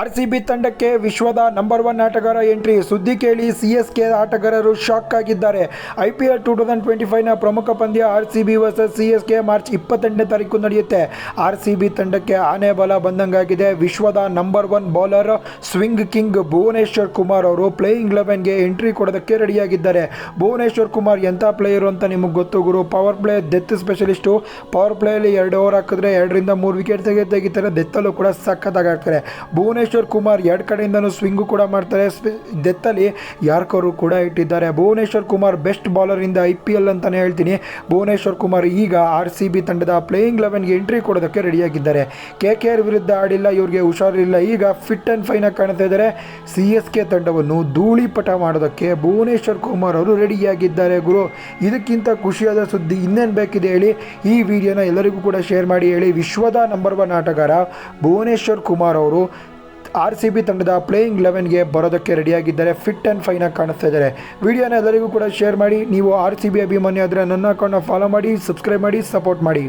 R C B ತಂಡಕ್ಕೆ ವಿಶ್ವದ number one ಆಟಗಾರ ಎಂಟ್ರಿ. ಸುದ್ದಿ ಕೇಳಿ ಸಿ ಎಸ್ ಕೆ ಆಟಗಾರರು ಶಾಕ್ ಆಗಿದ್ದಾರೆ. I P L two thousand twenty ಫೈವ್ನ ಪ್ರಮುಖ ಪಂದ್ಯ R C B versus C S K March ಇಪ್ಪತ್ತೆಂಟನೇ ತಾರೀಕು ನಡೆಯುತ್ತೆ. ಆರ್ ಸಿ ಬಿ ತಂಡಕ್ಕೆ ಆನೆ ಬಲ ಬಂದಂಗಾಗಿದೆ. ವಿಶ್ವದ number one bowler swing king Bhuvneshwar Kumar ಅವರು ಪ್ಲೇಯಿಂಗ್ ಲೆವೆನ್ಗೆ ಎಂಟ್ರಿ ಕೊಡೋದಕ್ಕೆ ರೆಡಿಯಾಗಿದ್ದಾರೆ. ಭುವನೇಶ್ವರ್ ಕುಮಾರ್ ಎಂಥ ಪ್ಲೇಯರು ಅಂತ ನಿಮಗೆ ಗೊತ್ತು ಗುರು? Power play death specialist power ಪ್ಲೇಯಲ್ಲಿ ಎರಡು ಓವರ್ ಹಾಕಿದ್ರೆ ಎರಡರಿಂದ ಮೂರು ವಿಕೆಟ್ ತೆಗೆ ತೆಗಿತಾರೆ. ಡೆತ್ತಲ್ಲೂ ಕೂಡ ಸಖತ್ತಾಗಿ ಆಡ್ತಾರೆ. ಭುವನೇಶ್ವರ್ ಕುಮಾರ್ ಎರಡು ಕಡೆಯಿಂದನೂ ಸ್ವಿಂಗು ಕೂಡ ಮಾಡ್ತಾರೆ. ಡೆತ್ತಲ್ಲಿ ಯಾರ್ಕರು ಕೂಡ ಇಟ್ಟಿದ್ದಾರೆ. ಭುವನೇಶ್ವರ್ ಕುಮಾರ್ ಬೆಸ್ಟ್ ಬಾಲರಿಂದ ಐ ಪಿ ಎಲ್ ಅಂತಲೇ ಹೇಳ್ತೀನಿ. ಭುವನೇಶ್ವರ್ ಕುಮಾರ್ ಈಗ ಆರ್ ಸಿ ಬಿ ತಂಡದ ಪ್ಲೇಯಿಂಗ್ ಲೆವೆನ್ಗೆ ಎಂಟ್ರಿ ಕೊಡೋದಕ್ಕೆ ರೆಡಿಯಾಗಿದ್ದಾರೆ ಕೆ ಕೆ ಆರ್ ವಿರುದ್ಧ ಆಡಿಲ್ಲ, ಇವ್ರಿಗೆ ಹುಷಾರಿಲ್ಲ. ಈಗ ಫಿಟ್ ಆ್ಯಂಡ್ ಫೈನಾಗಿ ಕಾಣ್ತಾ ಇದ್ದಾರೆ. ಸಿ ಎಸ್ ಕೆ ತಂಡವನ್ನು ಧೂಳಿಪಟ ಮಾಡೋದಕ್ಕೆ ಭುವನೇಶ್ವರ್ ಕುಮಾರ್ ಅವರು ರೆಡಿಯಾಗಿದ್ದಾರೆ ಗುರು. ಇದಕ್ಕಿಂತ ಖುಷಿಯಾದ ಸುದ್ದಿ ಇನ್ನೇನು ಬೇಕಿದೆ ಹೇಳಿ? ಈ ವಿಡಿಯೋನ ಎಲ್ಲರಿಗೂ ಕೂಡ ಶೇರ್ ಮಾಡಿ ಹೇಳಿ. ವಿಶ್ವದ ನಂಬರ್ ಒನ್ ಆಟಗಾರ ಭುವನೇಶ್ವರ್ ಕುಮಾರ್ ಅವರು ಆರ್ ಸಿ ಬಿ ತಂಡದ ಪ್ಲೇಯಿಂಗ್ ಲೆವೆನ್ಗೆ ಬರೋದಕ್ಕೆ ರೆಡಿಯಾಗಿದ್ದಾರೆ ಫಿಟ್ ಆ್ಯಂಡ್ ಫೈನಾಗಿ ಕಾಣಿಸ್ತಾ ಇದ್ದಾರೆ. ವಿಡಿಯೋನ ಎಲ್ಲರಿಗೂ ಕೂಡ ಶೇರ್ ಮಾಡಿ, ನೀವು ಆರ್ ಸಿ ಬಿ ಅಭಿಮಾನಿ ಆದರೆ ನನ್ನ ಅಕೌಂಟ್ನ ಫಾಲೋ ಮಾಡಿ, ಸಬ್ಸ್ಕ್ರೈಬ್ ಮಾಡಿ, ಸಪೋರ್ಟ್ ಮಾಡಿ.